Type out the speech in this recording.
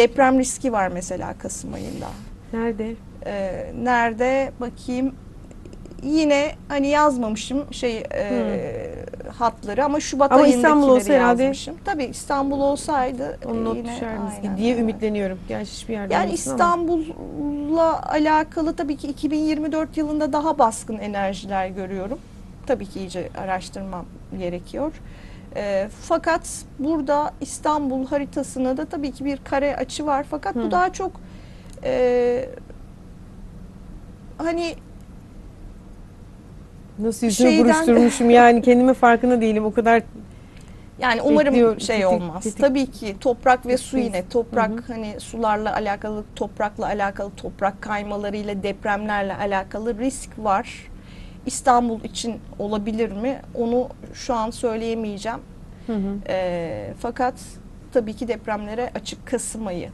Deprem riski var mesela Kasım ayında. Nerede? Ee, nerede bakayım yine hani yazmamışım şey e, hatları ama Şubat Ama ayındakileri İstanbul olsa herhalde- yazmışım. Tabii İstanbul olsaydı Onu e, not yine düşer misin aynen, diye evet. ümitleniyorum. Gerçi hiçbir yerde Yani olmasın ama. İstanbul'la alakalı tabii ki 2024 yılında daha baskın enerjiler görüyorum. Tabii ki iyice araştırmam gerekiyor. Ee, fakat burada İstanbul haritasına da tabii ki bir kare açı var. Fakat Hı. bu daha çok e, hani Nasıl yüzümü şeyden- buruşturmuşum yani kendime farkında değilim. O kadar Yani umarım Bekliyor, şey tetik- olmaz. tetik- Tabii ki toprak ve su yine. Toprak Hı hı. hani sularla alakalı, toprakla alakalı, toprak kaymalarıyla, depremlerle alakalı risk var. İstanbul için olabilir mi? Onu şu an söyleyemeyeceğim. Hı hı. Ee, fakat tabii ki depremlere açık Kasım ayı